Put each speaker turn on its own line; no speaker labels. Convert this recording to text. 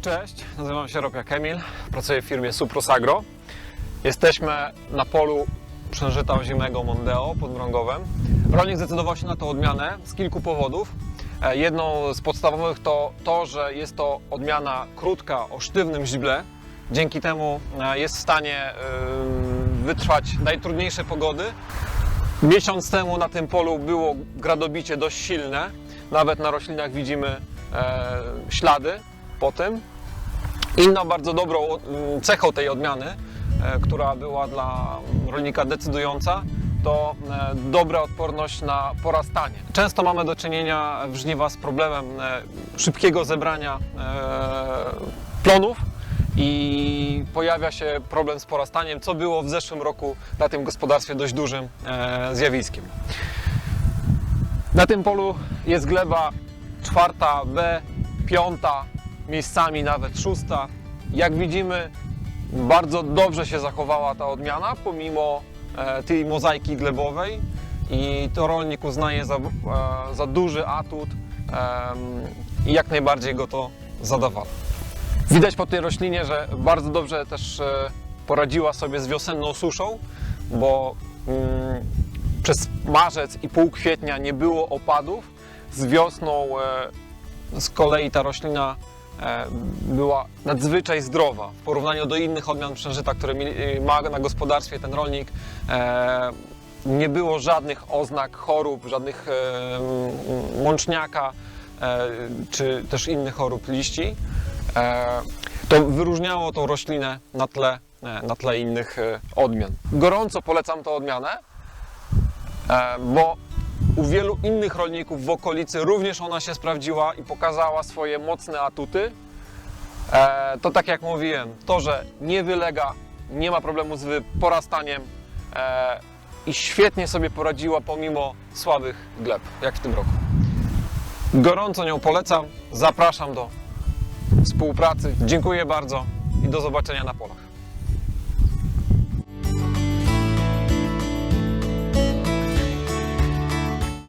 Cześć, nazywam się Ropiak Emil, pracuję w firmie Suprus Agro. Jesteśmy na polu przężyta ozimego Mondeo pod Mrągowem. Rolnik zdecydował się na tę odmianę z kilku powodów. E, Jedną z podstawowych to to, że jest to odmiana krótka o sztywnym źdźble. Dzięki temu e, jest w stanie wytrwać najtrudniejsze pogody. Miesiąc temu na tym polu było gradobicie dość silne. Nawet na roślinach widzimy e, ślady po tym. Inną bardzo dobrą mm, cechą tej odmiany, e, która była dla rolnika decydująca, to e, dobra odporność na porastanie. Często mamy do czynienia w żniwa z problemem e, szybkiego zebrania plonów i pojawia się problem z porastaniem, co było w zeszłym roku na tym gospodarstwie dość dużym zjawiskiem. Na tym polu jest gleba czwarta B, piąta, miejscami nawet szósta. Jak widzimy, bardzo dobrze się zachowała ta odmiana, pomimo e, tej mozaiki glebowej i to rolnik uznaje za, e, za duży atut i jak najbardziej go to zadawala. Widać po tej roślinie, że bardzo dobrze też e, poradziła sobie z wiosenną suszą, bo mm, przez marzec i pół kwietnia nie było opadów. Z wiosną z kolei ta roślina była nadzwyczaj zdrowa w porównaniu do innych odmian przężyta, które mieli- ma na gospodarstwie ten rolnik. E, nie było żadnych oznak chorób, żadnych e, m, mączniaka e, czy też innych chorób liści. E, to wyróżniało tą roślinę na tle, e, na tle innych e, odmian. Gorąco polecam tę odmianę, e, bo u wielu innych rolników w okolicy również ona się sprawdziła i pokazała swoje mocne atuty. E, To tak jak mówiłem, to, że nie wylega, nie ma problemu z porastaniem e, i świetnie sobie poradziła pomimo słabych gleb, jak w tym roku. Gorąco nią polecam, zapraszam do współpracy. Dziękuję bardzo i do zobaczenia na polach.